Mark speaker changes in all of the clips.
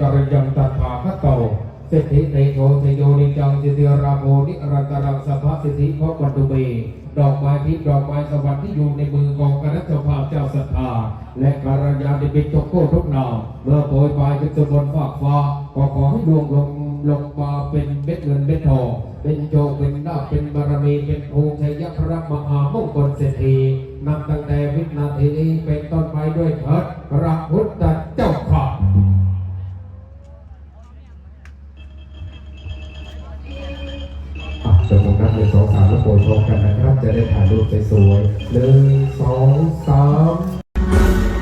Speaker 1: กรยังตถาคตโตเศรษฐิเตโชเทโยนิจังจิเตราโมนิรันตรังสัพพสิทธิพระปันตุเมดอกไม้ทิพดอกไม้สวรรค์ที่อยู่ในมือของคณะเจ้าภาพเจ้าศรัทธา และกรยาดิบิตทุกโคทุกนามเมื่อโปรยปลายขึ้นสู่บนฟากฟ้าก็ขอให้ดวงลงลงมาเป็นเม็ดเงินเม็ดทองเป็นโจเป็นลาเป็นบารมีเป็นภูมิชัยพระมหามงคลเศรษฐีนับตั้งแต่วินาทีนี้เป็นต้นไปด้วยเถิดพระพุทธเจ้าข้า
Speaker 2: จงนับหนึ่งสองสามแล้วโปรยพร้อมกันนะครับ จะได้ถ่ายรูปสวยๆหนึ่งสองสาม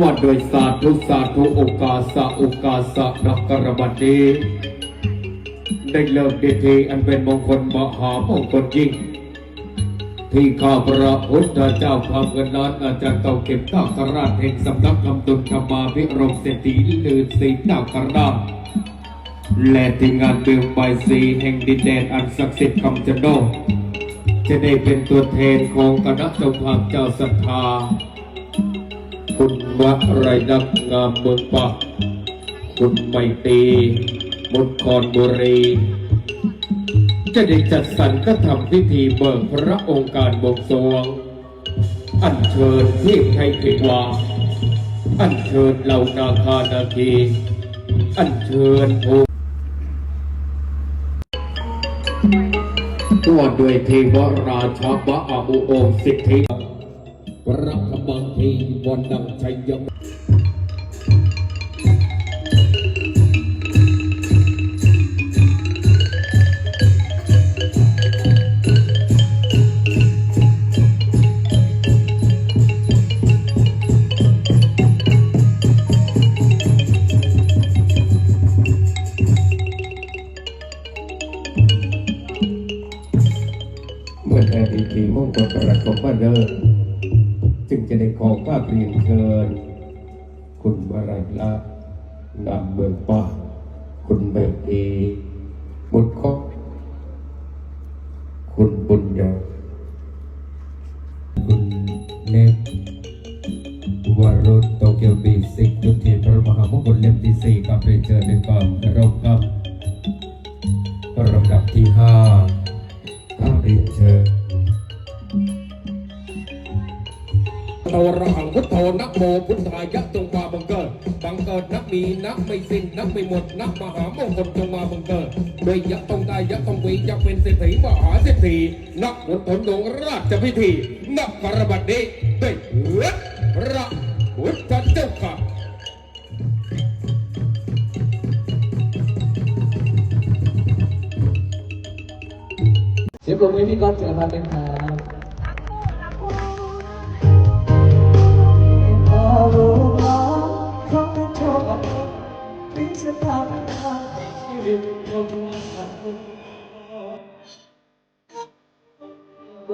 Speaker 1: ว่าโดยสาธุสาธุโอกาสะโอกาสะนักกรบันนี้ได้เลิกดีทีอันเป็นมงคลมหามงคลยิ่ง ที่ข้าพระพุทธเจ้าพาเงินล้านอาจารย์เต่าเก็บข้าคราชแห่งสำนักคำตุนธรรมาพิรมเศรษฐีลืนสีดาวคราชและที่งานเบืองใบสีแห่งดินแดนอันศักดิ์สิทธิ์คำจะโดจะได้เป็นตัวแทนของคณะเจ้าภาพเจ้าศรัทธา คุณวะไรนักงามเมืองปากคุณไมตรีมุนครบุรี จะได้จัดสรรก็ทำพิธีเบิกพระองค์การบวงสรวง อัญเชิญเทพไทยเทวาอัญเชิญเหล่านาคานาคีอัญเชิญภูตัวด้วยเทวราชาบะอาอุโอมสิทธิ กบังทีวั จะได้ขอกราบเรียนเชิญ คุณวรัยละนำเมืองป่าคุณเบิกเอบุตรคอกคุณบุญยงคุณเล็กวรุษโตเกียวบีสิกจุดเทียนพระมหามงคลเล่มที่สี่กับเรียนเชิญในกองเราครับลำดับที่ห้า ระหังพุทโธนะโมพุทธายะจงมาบังเกิดบังเกิดนักมีนักไม่สิ้นนักไม่หมดนักมหามงคลจงมาบังเกิดโดยยะต้องได้ยะต้องวียะเป็นเศรษฐีมหาเศรษฐีนักหนผลดวงราชพิธีนักกรบัดนี้ด้วยเหือพระพุทธเจ้าค่ะ
Speaker 3: เสียงปรบมือพี่ก๊อตเจอพันเป็นคร เ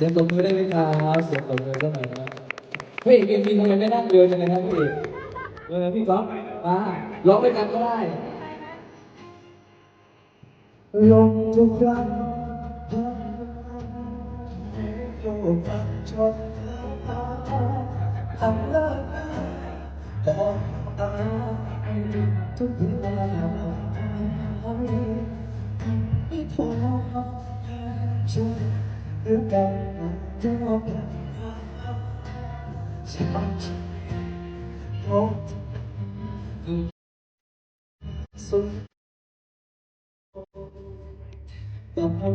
Speaker 3: สียงปรบมือได้ไหมครับเสียงปรบมือสักหน่อยนะเฮ้ยเกมบินทำไมไม่นั่งเรือจังเลยครับพี่เออพี่ก๊อฟมาร้องด้วยกันก็ได้
Speaker 4: ลงทุกครั้งโลกชดทำเลิกบอกตาทุกอย่างไม่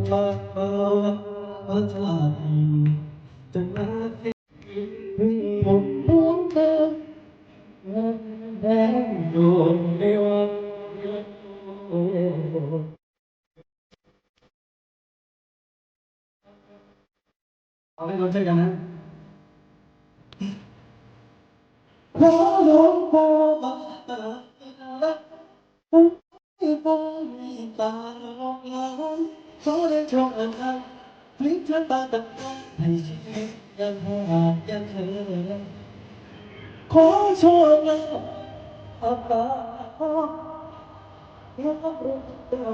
Speaker 4: พอ ตาลองงานขอได้ชมอันนั้นพลิกเธอตาตัดให้ชีวิตยังหายังเธอขอโชคนะอาตายังรู้ตัว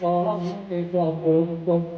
Speaker 4: ขอให้ความรู้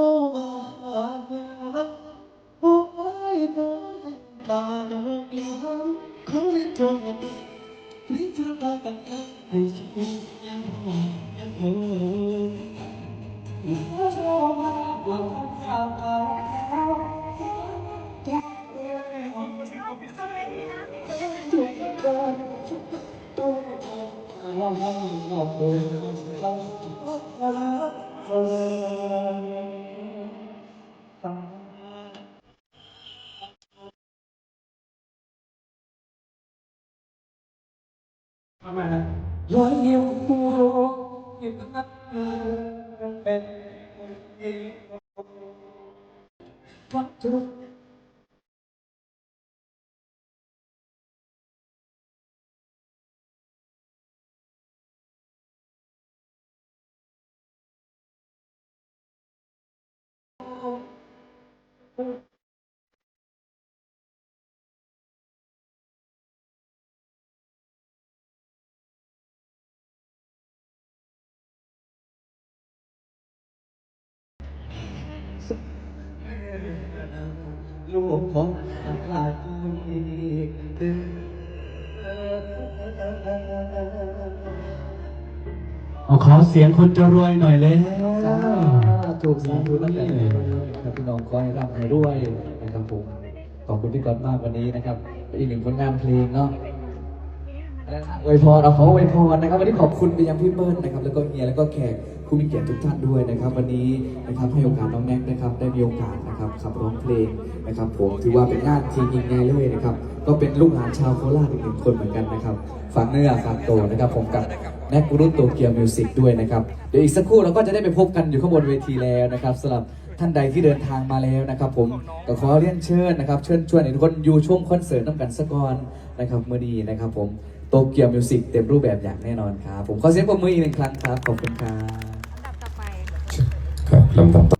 Speaker 4: ร้อยยิ้มผู้ยิ้มนั้นเป็น วัต ลูกของหลายอีตึง
Speaker 3: เอาขอเสียงคนจะรวยหน่อยเลยถูกสาธุนั่นเลยครับพี่น้องขอให้ร่ำให้รวยนะครับผมขอบคุณพี่ก๊อตมากวันนี้นะครับอีกหนึ่งผลงานเพลงเนาะอวยพรเอาขออวยพรนะครับวันนี้ขอบคุณไปยังพี่เบิ้ลนะครับ แล้วก็เฮียแล้วก็แขก ผู้มีเกียรติทุกท่านด้วยนะครับ วันนี้นะครับให้โอกาสน้องแม็กนะครับได้มีโอกาสนะครับขับร้องเพลงนะครับ ผมถือว่าเป็นงานทีมยิงไงเลยนะครับ ก็เป็นลูกหลานชาวโคราชอีกหนึ่งคนเหมือนกันนะครับฝากเนื้อฝากตัวนะครับผมกับแม็กรุ่นโตเกียวมิวสิกด้วยนะครับเดี๋ยวอีกสักครู่เราก็จะได้ไปพบกันอยู่ข้างบนเวทีแล้วนะครับสำหรับท่านใดที่เดินทางมาแล้วนะครับ ผมก็ขอเรียนเชิญนะครับเชิญชวนทุกคนอยู่ช่วงคอนเสิร์ตน้ำกันสักก่อนนะครับเมื่อนี้นะครับ ผมโตเกียวมิวสิกเต็มรูปแบบอย่างแน่นอนครับ ผมขอเสียงปรบมืออีกหนึ่งครั้งครับ ขอบคุณครับ
Speaker 5: ครับลำดับต่อ